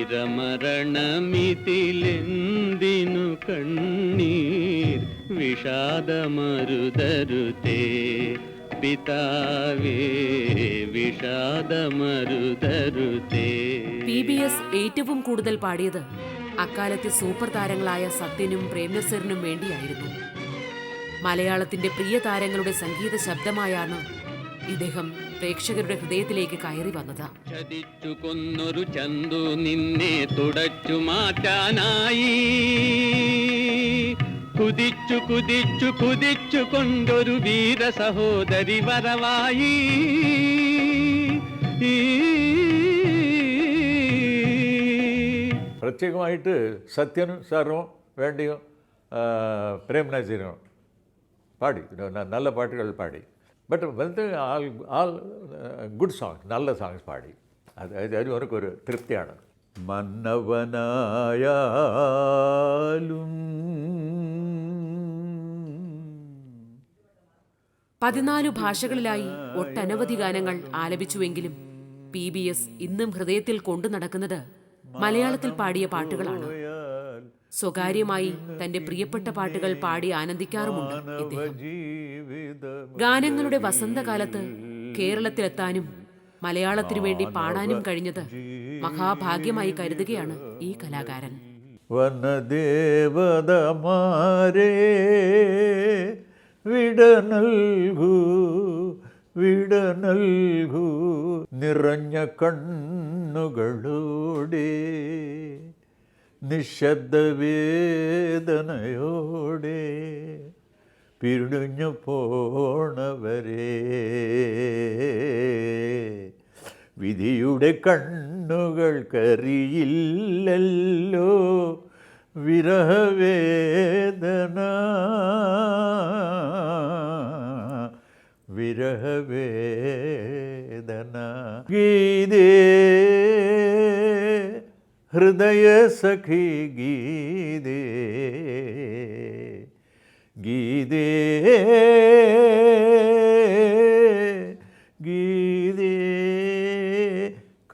വീരമരണമിതിലെന്തിനു കണ്ണീർ? വിഷാദമരുതരുതേ. പിതാവേ വിഷാദമരുതരുതേ. P B S ഏറ്റവും കൂടുതൽ പാടിയത് അക്കാലത്തെ സൂപ്പർ താരങ്ങളായ സത്യനും പ്രേംനസറിനും വേണ്ടിയായിരുന്നു. മലയാളത്തിന്റെ പ്രിയ താരങ്ങളുടെ സംഗീത ശബ്ദമായാണ് ഇദ്ദേഹം പ്രേക്ഷകരുടെ ഹൃദയത്തിലേക്ക് കയറി വന്നത്. ചതിച്ചു കൊന്നൊരു ചന്തു നിന്നെ തുടച്ചു മാറ്റാനായി. കുതിച്ചു കുതിച്ചു കുതിച്ചു കൊണ്ടൊരു വീര സഹോദരി വരവായി. പ്രത്യേകമായിട്ട് സത്യനും സാറും വേണ്ടിയും പ്രേം നസീനും പാടി. നല്ല പാട്ടുകൾ പാടി. But wealth all all good songs നല്ല സോങ്സ് പാടി. അത് അത് അത് അവർക്കൊരു തൃപ്തിയാണ്. മന്നവനായാലും പതിനാലു ഭാഷകളിലായി ഒട്ടനവധി ഗാനങ്ങൾ ആലപിച്ചുവെങ്കിലും പി ബി എസ് ഇന്നും ഹൃദയത്തിൽ കൊണ്ടു നടക്കുന്നത് മലയാളത്തിൽ പാടിയ പാട്ടുകളാണ്. സ്വകാര്യമായി തന്റെ പ്രിയപ്പെട്ട പാട്ടുകൾ പാടി ആനന്ദിക്കാറുമുണ്ട് ഗാനങ്ങളുടെ വസന്തകാലത്ത് കേരളത്തിലെത്താനും മലയാളത്തിനു വേണ്ടി പാടാനും കഴിഞ്ഞത് മഹാഭാഗ്യമായി കരുതുകയാണ് ഈ കലാകാരൻ. വിട നൽകൂ നിറഞ്ഞ കണ്ണുകളോടെ. നിശബ്ദ വേദനയോടെ പിരിഞ്ഞു പോണവരെ. വിധിയുടെ കണ്ണുകൾക്കറിയില്ലല്ലോ വിരഹവേദന. വിരഹവേദന. ഗീതേ ഹൃദയ സഖി ഗീതേ ഗീതേ ഗീതേ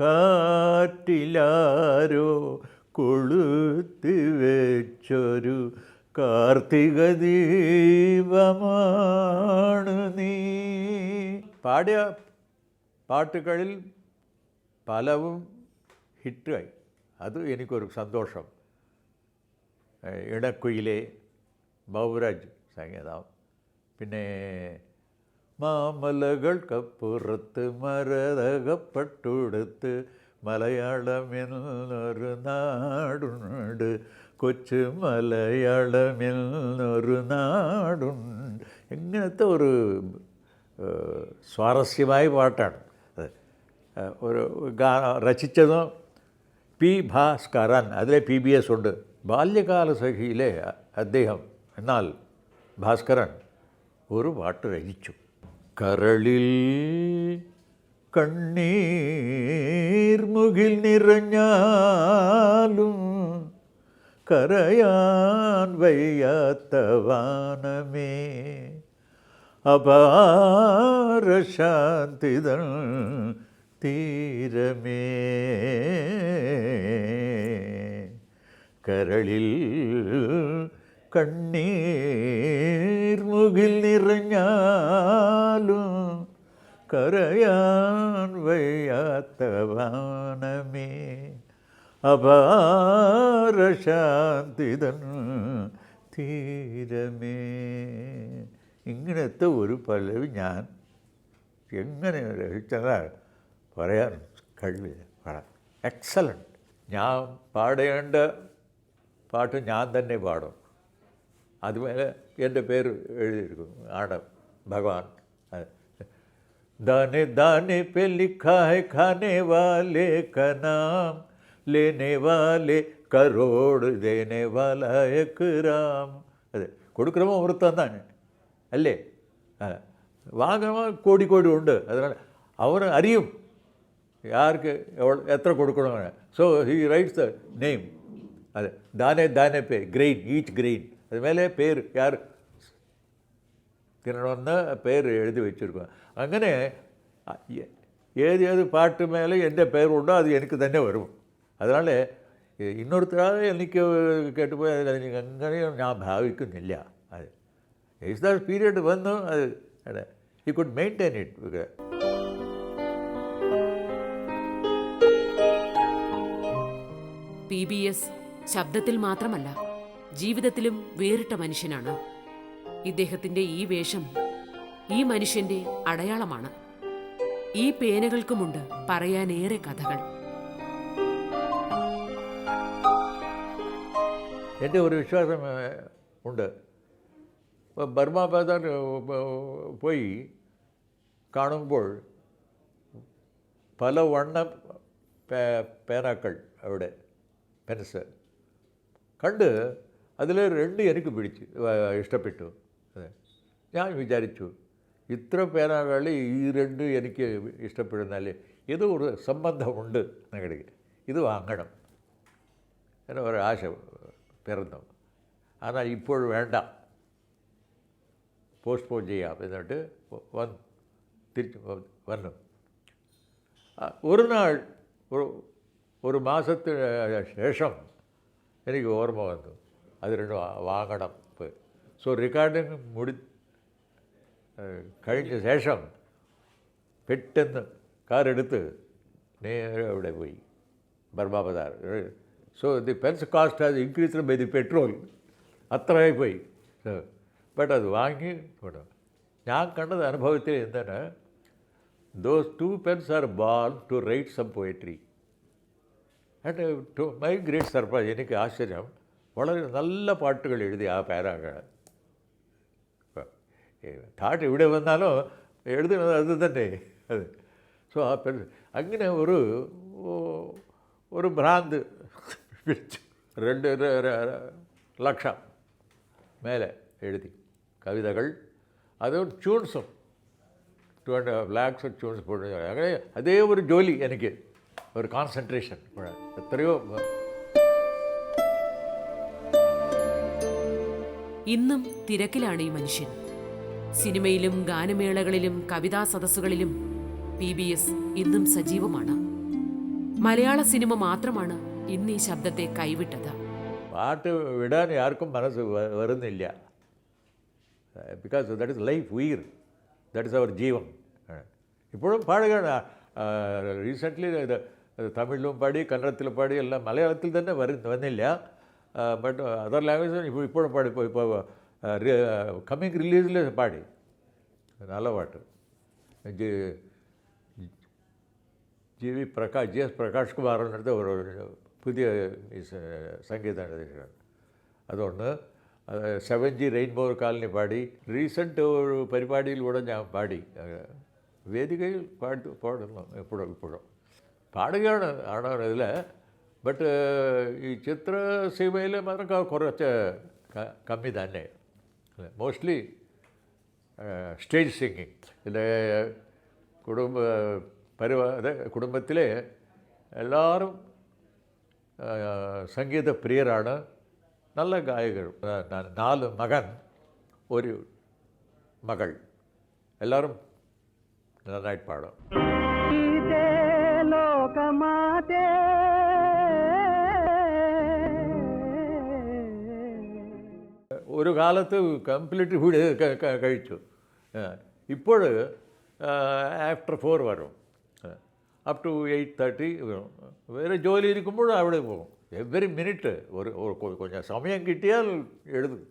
കാറ്റിലാരോ കൊളുത്തി വെച്ചൊരു കാർത്തിക ദീപമാണ് നീ. പാടിയ പാട്ടുകളിൽ പലവും ഹിറ്റായി. അത് എനിക്കൊരു സന്തോഷം ഏഹ് ഇണക്കുയിലെ ബൗരാജ് സംഗീതം പിന്നെ മാമലകൾക്കപ്പുറത്ത് മരതകപ്പെട്ടുടുത്ത് മലയാളമെന്നൊരു നാടുണ്ട് കൊച്ചു മലയാളമെന്നൊരു നാടുണ്ട് ഇങ്ങനത്തെ ഒരു ഏഹ്, സ്വാരസ്യമായ പാട്ടാണ് അത് ഏഹ്, ഒരു ഗാന രചിച്ചതും പി ഭാസ്കരൻ അതിലെ പി ബി എസ് ഉണ്ട്. ബാല്യകാല സഖിയിലെ അദ്ദേഹം എന്നാൽ ഭാസ്കരൻ ഒരു പാട്ട് രചിച്ചു. കരളിൽ കണ്ണീർ മുകിൽ നിറഞ്ഞാലും കരയാൻ വയ്യാത്ത വാനമേ. അപാര ശാന്തിതൻ തീരമേ കരളിൽ കണ്ണീർ മുകിൽ നിറഞ്ഞാലും കരയാൻ വയ്യാത്ത വാനമേ അപാര ശാന്തിതൻ തീരമേ ഇങ്ങനത്തെ ഒരു പല്ലവി ഞാൻ എങ്ങനെ രചിച്ചതാ പറയാൻ കഴിവില്ല പാടാൻ എക്സലൻറ്റ് ഞാൻ പാടേണ്ട പാട്ട് ഞാൻ തന്നെ പാടും അതുമേലെ എൻ്റെ പേര് എഴുതിയിരിക്കും ആടെ ഭഗവാൻ അത്. दाने दाने पे लिखा है खाने वाले का नाम लेने वाले करोड़ देने वाला एक राम അതെ കൊടുക്കണമോ വൃത്തം തന്നെ അല്ലേ ആ വാങ്ങണമോ കോടി കോടി ഉണ്ട് അതുകൊണ്ട് അവന് അറിയും ആർക്ക് എവ- എത്ര കൊടുക്കണമെന്ന് so he writes the name അതെ ദാനെ ദാനെ പേ ഗ്രെയിൻ ഈച്ച് ഗ്രെയിൻ അതുമേലെ പേര് യാർ തിരണമെന്ന് പേര് എഴുതി വെച്ചിരിക്കുക അങ്ങനെ അ- ഏ- ഏത് ഏത് പാട്ട് മേലെ എൻ്റെ പേരുണ്ടോ അത് എനിക്ക് തന്നെ വരും അതിനാൽ ഇന്നൊരുത്തരാൾ എനിക്ക് കേട്ടുപോയാൽ എനിക്ക് അങ്ങനെയും ഞാൻ ഭാവിക്കുന്നില്ല അത് ഇസ് ദ പീരിയഡ് വന്നു അത് അതെ ഈ could maintain it P B S ശബ്ദത്തിൽ മാത്രമല്ല ജീവിതത്തിലും വേറിട്ട മനുഷ്യനാണ്. ഇദ്ദേഹത്തിന്റെ ഈ വേഷം ഈ മനുഷ്യന്റെ അടയാളമാണ്. ഈ പേനകൾക്കുമുണ്ട് പറയാനേറെ കഥകൾ. എന്റെ ഒരു വിശ്വാസം ഉണ്ട്. ബർമ പോയി കാണുമ്പോൾ പല വണ്ണ പേനാക്കൾ അവിടെ. പെൻസ് കണ്ട് അതിൽ രണ്ട് എനിക്ക് പിടിച്ച് ഏഹ്, ഇഷ്ടപ്പെട്ടു അതെ ഞാൻ വിചാരിച്ചു ഇത്ര പേനാകൾ ഈ രണ്ട് എനിക്ക് ഇഷ്ടപ്പെടുന്നാൽ ഇത് ഒരു സംബന്ധമുണ്ട് നിങ്ങളുടെ ഇത് വാങ്ങണം എന്ന ഒരു ആശ പിറന്നു എന്നാൽ ഇപ്പോൾ വേണ്ട പോസ്റ്റ്പോൺ ചെയ്യാം എന്നിട്ട് വന്ന് തിരിച്ച് വ- വന്നു ആ, ഒരു നാൾ ഒരു ഒരു മാസത്തിന് ശേഷം എനിക്ക് ഓർമ്മ വന്നു അത് രണ്ടും വാ- വാങ്ങണം ഇപ്പോൾ സോ റെക്കോർഡിങ് മുടി ഏഹ്, കഴിഞ്ഞ ശേഷം പെട്ടെന്ന് കാറെടുത്ത് നേരെ അവിടെ പോയി Burma Bazaar so the pens cost has increased by the petrol അത്രയായി പോയി ബട്ട് അത് വാങ്ങി കൊണ്ടു ഞാൻ കണ്ടത് അനുഭവത്തിൽ എന്താണ് those two pens are ball to write some poetry and to my great surprise എനിക്ക് ആശ്ചര്യം വളരെ നല്ല പാട്ടുകൾ എഴുതി ആ പാരാകൾ താട്ട് ഇവിടെ വന്നാലോ എഴുതുന്നത് അത് തന്നെ അത് സോ ആ പെൻ അങ്ങനെ ഒരു ഓ- ഒരു ഭ്രാന്ത് പിടിച്ചു രണ്ട് ര- ര- ര- ലക്ഷം മേലെ എഴുതി കവിതകൾ അത് ട്യൂൺസും two and half lakhs tunes പോയിട്ട് അങ്ങനെ അതേ ഒരു ജോലി എനിക്ക് ഒരു കോൺസെൻട്രേഷൻ എത്രയോ ഇന്നും തിരക്കിലാണ് ഈ മനുഷ്യൻ. സിനിമയിലും ഗാനമേളകളിലും കവിതാ സദസ്സുകളിലും പി ബി എസ് ഇന്നും സജീവമാണ്. മലയാള സിനിമ മാത്രമാണ് ഇന്ന് ഈ ശബ്ദത്തെ കൈവിട്ടത്. പാട്ട് വിടാൻ ആർക്കും മനസ്സ് വരുന്നില്ല. Because that is life we're that is അവർ ജീവൻ. ഇപ്പോഴും പാടുകയാണ്. റീസെന്റ്ലി ഇത് തമിഴിലും പാടി കന്നഡത്തിലും പാടി എല്ലാം മലയാളത്തിൽ തന്നെ വരു വന്നില്ല ബട്ട് അതർ ലാംഗ്വേജ് ഇപ്പോൾ ഇപ്പോഴും പാടി ഇപ്പോൾ ഇപ്പോൾ കമ്മിങ് റിലീസിൽ പാടി നല്ല പാട്ട് G G V Prakash G S Prakash കുമാറിനടുത്ത് ഒരു ഒരു പുതിയ ഈ സ- സംഗീത നിർദ്ദേശകൻ അതുകൊണ്ട് സെവൻ ജി റെയിൻബോ കാലനി പാടി റീസെൻ്റ് ഒരു പരിപാടിയിലൂടെ ഞാൻ പാടി അത് വേദികയിൽ പാട്ട് പാടുന്നു എപ്പോഴും ഇപ്പോഴും പാടുകയാണ് ആണ് ഇതിൽ ബട്ട് ഈ ചിത്ര സിനിമയിൽ മാത്രം ക- കുറച്ച് ക- കമ്മി തന്നെ മോസ്റ്റ്ലി സ്റ്റേജ് സിംഗിങ് പിന്നെ കുടുംബ പരിവ അത് കുടുംബത്തിലെ എല്ലാവരും ആ, സംഗീത പ്രിയരാണ് നല്ല ഗായകർ ആ, ന- നാല് മകൻ ഒരു മകൾ ഒരു കാലത്ത് കംപ്ലീറ്റ് ഫുഡ് കഴിച്ചു. ഇപ്പോൾ ആഫ്റ്റർ ഫോർ വരും. അപ് ടു എയ്റ്റ് തേർട്ടി വരും. വേറെ ജോലി ഇരിക്കുമ്പോഴും അവിടെ പോകും. എവറി മിനിറ്റ് ഒരു കുറച്ച് സമയം കിട്ടിയാൽ എഴുതും.